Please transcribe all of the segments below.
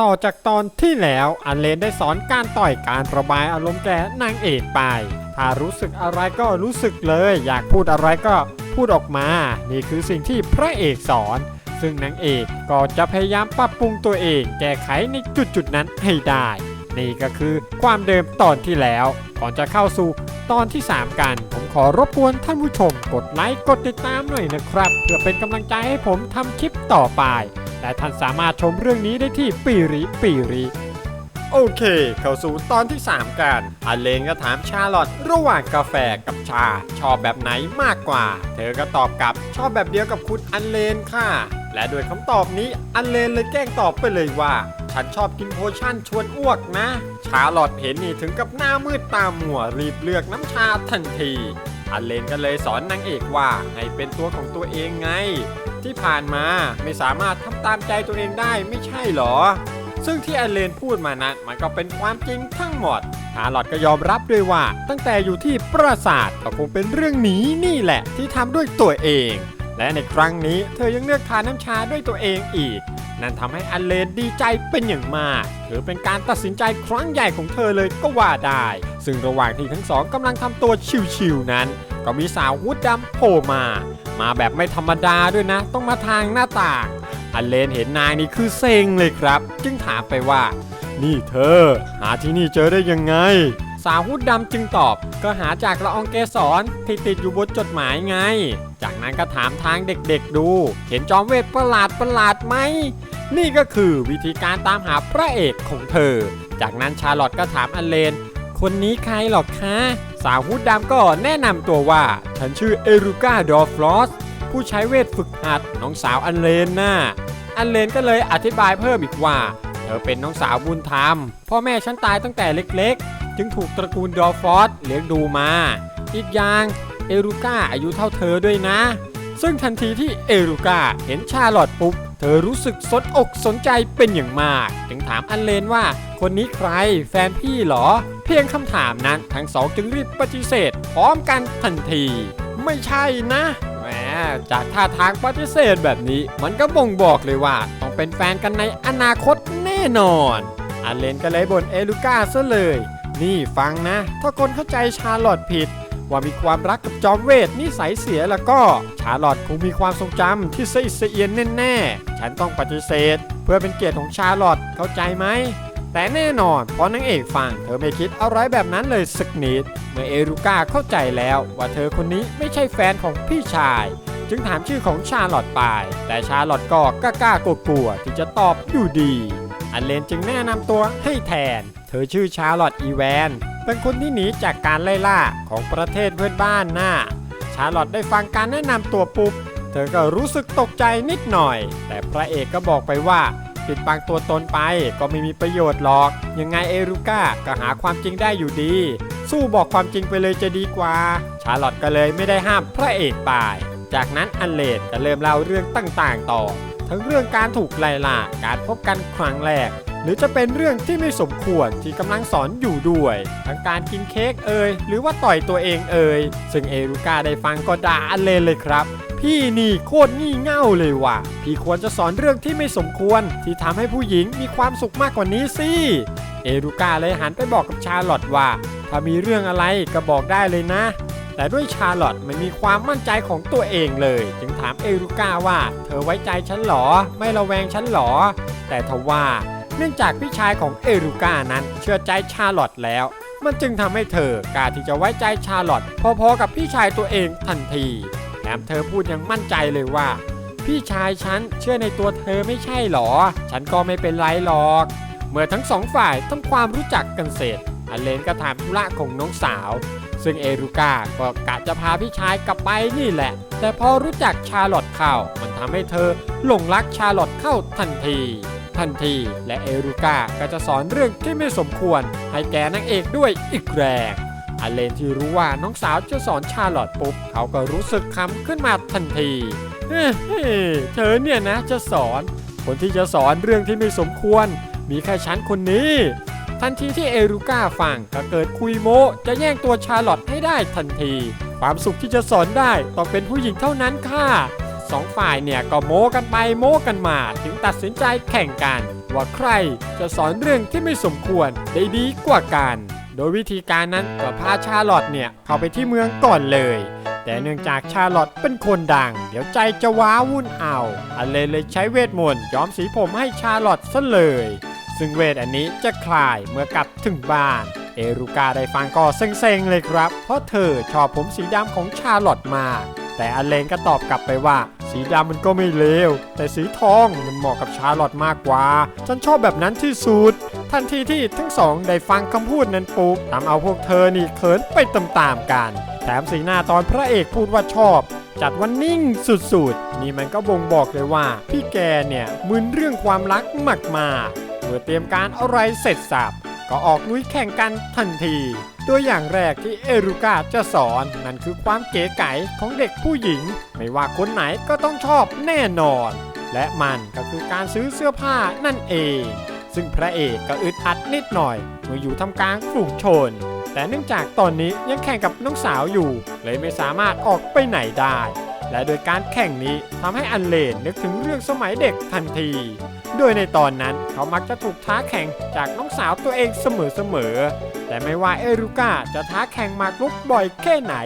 ต่อจากตอนที่แล้วอันเลนได้สอนการต่อยการระบายอารมณ์แก่นางเอกไป ถ้ารู้สึกอะไรก็รู้สึกเลย อยากพูดอะไรก็พูดออกมา นี่คือสิ่งที่พระเอกสอน ซึ่งนางเอกก็จะพยายามปรับปรุงตัวเอง แก้ไขในจุดจุดนั้นให้ได้ นี่ก็คือความเดิมตอนที่แล้ว ก่อนจะเข้าสู่ตอนที่ 3 กัน ผมขอรบกวนท่านผู้ชม กดไลค์กดติดตามหน่อยนะครับ เพื่อเป็นกำลังใจให้ผมทำคลิปต่อไป และท่านสามารถชมเรื่องนี้ได้ที่ปีริปีริโอเค เข้าสู่ตอนที่ 3 กันอเลนก็ถามชาลอตระหว่างกาแฟกับชา ชอบแบบไหนมากกว่า เธอก็ตอบกลับชอบแบบเดียวกับคุณอันเลนค่ะ และโดยคำตอบนี้อันเลนเลยแกล้งตอบไปเลยว่า ฉันชอบกินโพชั่นชวนอ้วกนะ ชาลอตเห็นนี่ถึงกับหน้ามืดตามัวรีบเลือกน้ำชาทันทีอันเลนก็เลยสอนนางเอกว่าให้เป็นตัวของตัวเองไง ที่ผ่านมาไม่สามารถทำตามใจตัวเองได้ไม่ใช่หรอ ซึ่งที่อันเลนพูดมานั้นมันก็เป็นความจริงทั้งหมดชาลอตก็ยอมรับด้วยว่า ตั้งแต่อยู่ที่ปราสาทก็คงเป็นเรื่องนี้นี่แหละที่ทำด้วยตัวเอง และในครั้งนี้เธอยังเลือกทานน้ำชาด้วยตัวเองอีก นั่นทำให้อันเลนดีใจเป็นอย่างมาก ถือเป็นการตัดสินใจครั้งใหญ่ของเธอเลยก็ว่าได้ ซึ่งระหว่างที่ทั้งสองกำลังทำตัวชิวๆนั้น ก็มีสาวฮูดดำโผล่มา มาแบบไม่ธรรมดาด้วยนะ ต้องมาทางหน้าต่างอันเลนเห็นนายนี่คือเซ็งเลยครับ จึงถามไปว่า นี่เธอ หาที่นี่เจอได้ยังไง สาวฮูดดำจึงตอบ ก็หาจากละอองเกสรที่ติดอยู่บนจดหมายไง จากนั้นก็ถามทางเด็กๆดู เห็นจอมเวทประหลาดประหลาดไหม นี่ก็คือวิธีการตามหาพระเอกของเธอ จากนั้นชาร์ลอตก็ถามอันเลน คนนี้ใครหรอกคะ สาวฮูดดำก็แนะนำตัวว่า ฉันชื่อเอรูกาดอฟลอสผู้ใช้เวทฝึกหัดน้องสาวอันเลนน่ะอันเลนก็เลยอธิบายเพิ่มอีกว่า เธอเป็นน้องสาวบุญธรรม พ่อแม่ฉันตายตั้งแต่เล็กๆ จึงถูกตระกูลดอฟอสเลี้ยงดูมา อีกอย่าง เอรูกาอายุเท่าเธอด้วยนะ ซึ่งทันทีที่เอรูกาเห็นชาลอตปุ๊บ เธอรู้สึกสนอกสนใจเป็นอย่างมาก จึงถามอันเลนว่า คนนี้ใครแฟนพี่เหรอ เพียงคำถามนั้นทั้งสองจึงรีบปฏิเสธ พร้อมกันทันที ไม่ใช่นะแหมจากท่าทางปฏิเสธแบบนี้ มันก็บ่งบอกเลยว่า ต้องเป็นแฟนกันในอนาคตแน่นอนอันเลนก็เลยบ่นเอลูกาซะเลย นี่ฟังนะ ถ้าคนเข้าใจชาลอตผิด ว่ามีความรักกับจอมเวทนิสัยเสียแล้วก็ชาลอตคงมีความทรงจำที่สะอิสเอียนแน่ๆ ฉันต้องปฏิเสธ เพื่อเป็นเกียรติของชาลอตเข้าใจไหมแต่แน่นอนพอนางเอกฟังเธอไม่คิดอะไรแบบนั้นเลยสักนิด เมื่อเอรูกาเข้าใจแล้วว่าเธอคนนี้ไม่ใช่แฟนของพี่ชาย จึงถามชื่อของชาลอตไป แต่ชาลอตก็กล้ากลัวที่จะตอบอยู่ดี อันเลนจึงแนะนำตัวให้แทน เธอชื่อชาร์ลอตอีแวน เป็นคนที่หนีจากการไล่ล่าของประเทศเพื่อนบ้านน่ะชาร์ลอตได้ฟังการแนะนำตัวปุ๊บ เธอก็รู้สึกตกใจนิดหน่อย แต่พระเอกก็บอกไปว่าปิดบังตัวตนไปก็ไม่มีประโยชน์หรอก ยังไงเอรูก้าก็หาความจริงได้อยู่ดี สู้บอกความจริงไปเลยจะดีกว่า ชาร์ลอตก็เลยไม่ได้ห้ามพระเอกไปจากนั้นอันเลดก็เริ่มเล่าเรื่องต่างๆ ต่อ ทั้งเรื่องการถูกไล่ล่าการพบกันครั้งแรก หรือจะเป็นเรื่องที่ไม่สมควรที่กำลังสอนอยู่ด้วย ทั้งการกินเค้กเอ่ยหรือว่าต่อยตัวเองเอ่ยซึ่งเอรูกาได้ฟังก็ด่าอันเลนเลยครับ พี่นี่โคตรงี่เง่าเลยว่ะ พี่ควรจะสอนเรื่องที่ไม่สมควรที่ทำให้ผู้หญิงมีความสุขมากกว่านี้สิเอรูกาเลยหันไปบอกกับชาร์ลอตว่า ถ้ามีเรื่องอะไรก็บอกได้เลยนะ แต่ด้วยชาร์ลอตไม่มีความมั่นใจของตัวเองเลย จึงถามเอรูกาว่า เธอไว้ใจฉันหรอ ไม่ระแวงฉันหรอ แต่ทว่า เนื่องจากพี่ชายของเอรูกานั้นเชื่อใจชาร์ลอตแล้ว มันจึงทำให้เธอกล้าที่จะไว้ใจชาร์ลอตพอๆกับพี่ชายตัวเองทันทีแถมเธอพูดอย่างมั่นใจเลยว่า พี่ชายฉันเชื่อในตัวเธอไม่ใช่หรอ ฉันก็ไม่เป็นไรหรอก เมื่อทั้งสองฝ่ายทำความรู้จักกันเสร็จอเลนก็ถามธุระของน้องสาว ซึ่งเอรูกาก็กะจะพาพี่ชายกลับไปนี่แหละ แต่พอรู้จักชาร์ลอตเข้ามันทำให้เธอหลงรักชาร์ลอตเข้าทันที ทันที และเอรูกาก็จะสอนเรื่องที่ไม่สมควร ให้แกนางเอกด้วยอีกแรงอเลนที่รู้ว่าน้องสาวจะสอนชาลอตปุ๊บ เขาก็รู้สึกคำขึ้นมาทันทีเฮ้เธอเนี่ยนะจะสอน คนที่จะสอนเรื่องที่ไม่สมควร มีแค่ฉันคนนี้ ทันทีที่เอรูกาฟังก็เกิดคุยโมจะแย่งตัวชาลอตให้ได้ทันที ความสุขที่จะสอนได้ต้องเป็นผู้หญิงเท่านั้นค่ะ สองฝ่ายเนี่ยก็โม้กันไปโม้กันมา ถึงตัดสินใจแข่งกัน ว่าใครจะสอนเรื่องที่ไม่สมควรได้ดีกว่ากัน โดยวิธีการนั้นก็พาชาลอตเนี่ยเข้าไปที่เมืองก่อนเลย แต่เนื่องจากชาลอตเป็นคนดัง เดี๋ยวใจจะว้าวุ่นเอาอันเลยเลยใช้เวทมนต์ย้อมสีผมให้ชาลอตซะเลย ซึ่งเวทอันนี้จะคลายเมื่อกลับถึงบ้านเอรุกาได้ฟังก็เซ็งๆเลยครับ เพราะเธอชอบผมสีดำของชาลอตมาก แต่อเลนก็ตอบกลับไปว่า สีดำมันก็ไม่เลว แต่สีทองมันเหมาะกับชาลอตมากกว่า ฉันชอบแบบนั้นที่สุด ทันทีที่ทั้งสองได้ฟังคำพูดนั้นปุ๊บทำเอาพวกเธอนี่เขินไปตามๆกัน แถมสีหน้าตอนพระเอกพูดว่าชอบจัดวันนิ่งสุดๆ นี่มันก็บ่งบอกเลยว่า พี่แกเนี่ยมึนเรื่องความรักมากๆเมื่อเตรียมการอะไรเสร็จสับ ก็ออกลุยแข่งกันทันที โดยอย่างแรกที่เอรุกาจะสอน นั่นคือความเก๋ไก๋ของเด็กผู้หญิง ไม่ว่าคนไหนก็ต้องชอบแน่นอน และมันก็คือการซื้อเสื้อผ้านั่นเอง ซึ่งพระเอกก็อึดอัดนิดหน่อย เมื่ออยู่ทำกลางฝูงชน แต่เนื่องจากตอนนี้ยังแข่งกับน้องสาวอยู่ เลยไม่สามารถออกไปไหนได้และโดยการแข่งนี้ทำให้อันเลนนึกถึงเรื่องสมัยเด็กทันที โดยในตอนนั้นเขามักจะถูกท้าแข่งจากน้องสาวตัวเองเสมอๆ แต่ไม่ว่าเอรุก้าจะท้าแข่งมากรุกบ่อยแค่ไหน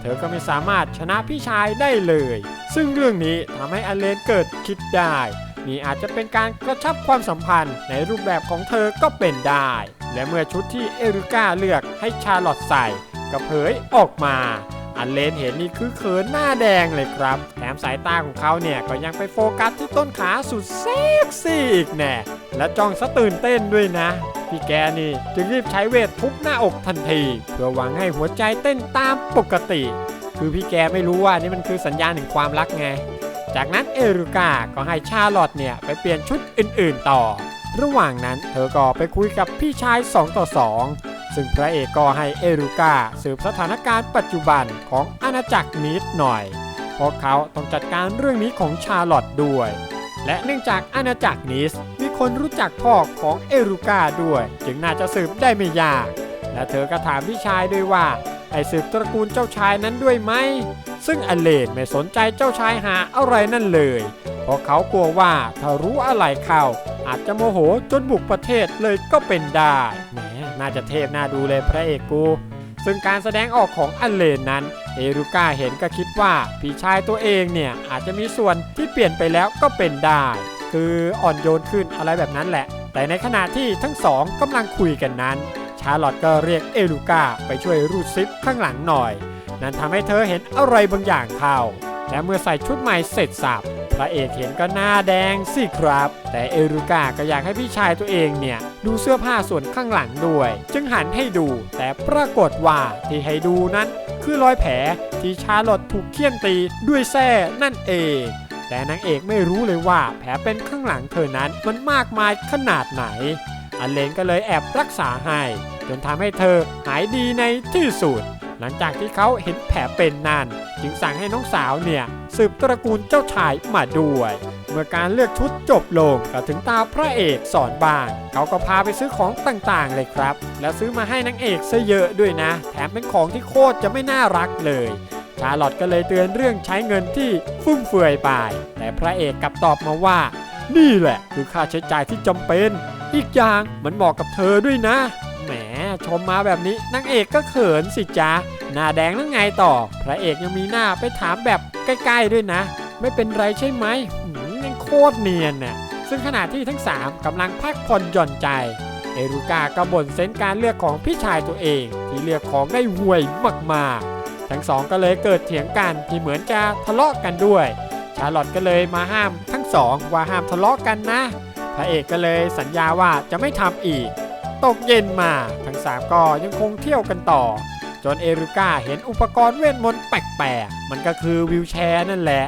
เธอก็ไม่สามารถชนะพี่ชายได้เลย ซึ่งเรื่องนี้ทำให้อเลนเกิดคิดได้ นี่อาจจะเป็นการกระชับความสัมพันธ์ในรูปแบบของเธอก็เป็นได้ และเมื่อชุดที่เอริก้าเลือกให้ชาร์ลอตใส่ก็เผยออกมา อันเลนเห็นนี่คือเขินหน้าแดงเลยครับ แถมสายตาของเขาเนี่ยก็ยังไปโฟกัสที่ต้นขาสุดเซ็กซี่อีกแน่และจ้องสะตื่นเต้นด้วยนะ พี่แกนี่จึงรีบใช้เวททุบหน้าอกทันที เพื่อหวังให้หัวใจเต้นตามปกติ คือพี่แกไม่รู้ว่านี่มันคือสัญญาณถึงความรักไง จากนั้นเอริกาก็ให้ชาลอตเนี่ยไปเปลี่ยนชุดอื่นๆต่อ ระหว่างนั้นเธอก็ไปคุยกับพี่ชาย 2 ต่อ 2 ซึ่งพระเอกก็ให้เอริกาสืบสถานการณ์ปัจจุบันของอาณาจักรนิดหน่อย เพราะเขาต้องจัดการเรื่องนี้ของชาลอตด้วย และเนื่องจากอาณาจักรนิสมีคนรู้จักพ่อของเอริกาด้วย จึงน่าจะสืบได้ไม่ยาก และเธอก็ถามพี่ชายด้วยว่าไอสืบตระกูลเจ้าชายนั้นด้วยไหม ซึ่งอเลนไม่สนใจเจ้าชายหาอะไรนั่นเลย เพราะเขากลัวว่าถ้ารู้อะไรเข้าอาจจะโมโหจนบุกประเทศเลยก็เป็นได้ น่าจะเทพน่าดูเลยพระเอกกู ซึ่งการแสดงออกของอเลนนั้นเอรุก้าเห็นก็คิดว่าพี่ชายตัวเองเนี่ยอาจจะมีส่วนที่เปลี่ยนไปแล้วก็เป็นได้ คืออ่อนโยนขึ้นอะไรแบบนั้นแหละ แต่ในขณะที่ทั้งสองกำลังคุยกันนั้น ชาร์ลอตก็เรียกเอลูก้าไปช่วยรูดซิปข้างหลังหน่อย นั่นทำให้เธอเห็นอะไรบางอย่างเข้าและเมื่อใส่ชุดใหม่เสร็จสับ พระเอกเห็นก็หน้าแดงสิครับ แต่เอลูกาก็อยากให้พี่ชายตัวเองเนี่ย ดูเสื้อผ้าส่วนข้างหลังด้วย จึงหันให้ดู แต่ปรากฏว่าที่ให้ดูนั้น คือรอยแผลที่ชาลอตถูกเคี่ยนตีด้วยแส้นั่นเองแต่นางเอกไม่รู้เลยว่าแผลเป็นข้างหลังเธอนั้นมันมากมายขนาดไหน อันเลนก็เลยแอบรักษาให้จนทำให้เธอหายดีในที่สุด หลังจากที่เขาเห็นแผลเป็นนั่นจึงสั่งให้น้องสาวเนี่ย สืบตระกูลเจ้าชายมาด้วย เมื่อการเลือกชุดจบลงก็ถึงตาพระเอกสอนบ้างเขาก็พาไปซื้อของต่างๆเลยครับ แล้วซื้อมาให้นางเอกซะเยอะด้วยนะ แถมเป็นของที่โคตรจะไม่น่ารักเลยชาลอตก็เลยเตือนเรื่องใช้เงินที่ฟุ่มเฟือยไป แต่พระเอกกลับตอบมาว่า นี่แหละคือค่าใช้จ่ายที่จำเป็น อีกอย่างมันเหมาะกับเธอด้วยนะ แหมชมมาแบบนี้นางเอกก็เขินสิจ๊ะ หน้าแดงแล้วไงต่อ พระเอกยังมีหน้าไปถามแบบใกล้ๆด้วยนะ ไม่เป็นไรใช่ไหมยังโคตรเนียนน่ะซึ่งขณะที่ทั้ง 3กำลังพักผ่อนหย่อนใจ เอรุกาก็บ่นเซนส์การเลือกของพี่ชายตัวเอง ที่เลือกของได้ห่วยมากๆ ทั้งสองก็เลยเกิดเถียงกันที่เหมือนจะทะเลาะกันด้วย ชาลอตก็เลยมาห้ามทั้งสองว่าห้ามทะเลาะกันนะ พระเอกก็เลยสัญญาว่าจะไม่ทำอีก ตกเย็นมาทั้งสามก็ยังคงเที่ยวกันต่อ จนเอริก้าเห็นอุปกรณ์เวทมนต์แปลกๆ มันก็คือวิวแชร์นั่นแหละ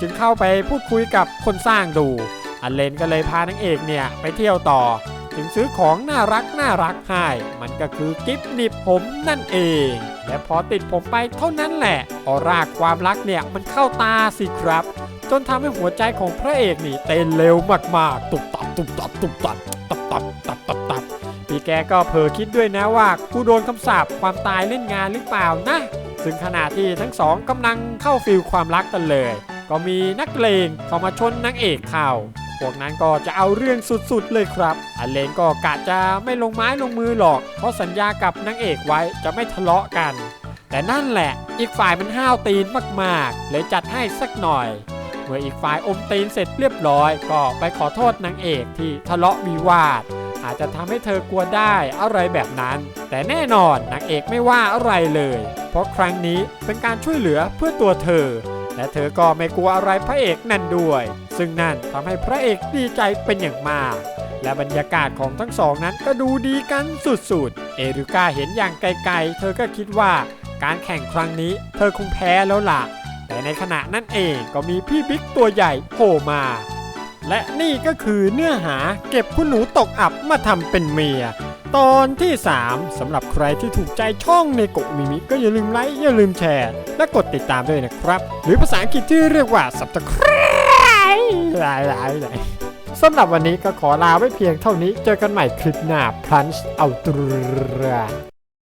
จึงเข้าไปพูดคุยกับคนสร้างดู อันเลนก็เลยพานางเอกเนี่ยไปเที่ยวต่อจึงซื้อของน่ารักน่ารักให้ มันก็คือกิฟต์นีบผมนั่นเอง และพอติดผมไปเท่านั้นแหละ ออร่าความรักเนี่ยมันเข้าตาสิครับ จนทำให้หัวใจของพระเอกนี่เต้นเร็วมากๆ ตุบตับตุบตับตุบตับตับตับตับ แกก็เผลอคิดด้วยนะว่ากูโดนคำสาปความตายเล่นงานหรือเปล่านะ ซึ่งขณะที่ทั้งสองกำลังเข้าฟิลความรักกันเลย ก็มีนักเลงเข้ามาชนนางเอกเข้าพวกนั้นก็จะเอาเรื่องสุดๆเลยครับอันเลนก็กะจะไม่ลงไม้ลงมือหรอก เพราะสัญญากับนางเอกไว้จะไม่ทะเลาะกัน แต่นั่นแหละ อีกฝ่ายมันห้าวตีนมากๆ เลยจัดให้สักหน่อย เมื่ออีกฝ่ายอมตีนเสร็จเรียบร้อย ก็ไปขอโทษนางเอกที่ทะเลาะวิวาท อาจจะทำให้เธอกลัวได้อะไรแบบนั้น แต่แน่นอนนางเอกไม่ว่าอะไรเลย เพราะครั้งนี้เป็นการช่วยเหลือเพื่อตัวเธอ และเธอก็ไม่กลัวอะไรพระเอกนั่นด้วย ซึ่งนั่นทำให้พระเอกดีใจเป็นอย่างมากและบรรยากาศของทั้งสองนั้นก็ดูดีกันสุดๆ เอริก้าเห็นอย่างไกลๆ เธอก็คิดว่าการแข่งครั้งนี้เธอคงแพ้แล้วล่ะ แต่ในขณะนั้นเองก็มีพี่บิ๊กตัวใหญ่โผล่มา และนี่ก็คือเนื้อหาเก็บคุณหนูตกอับมาทำเป็นเมีย ตอนที่ 3สำหรับใครที่ถูกใจช่องในกกมิมิก็อย่าลืมไลค์อย่าลืมแชร์ และกดติดตามด้วยนะครับ หรือภาษาอังกฤษที่เรียกว่า subscribe หลายหลายหลายสำหรับวันนี้ก็ขอลาไว้เพียงเท่านี้เจอกันใหม่คลิปหน้า Punch Out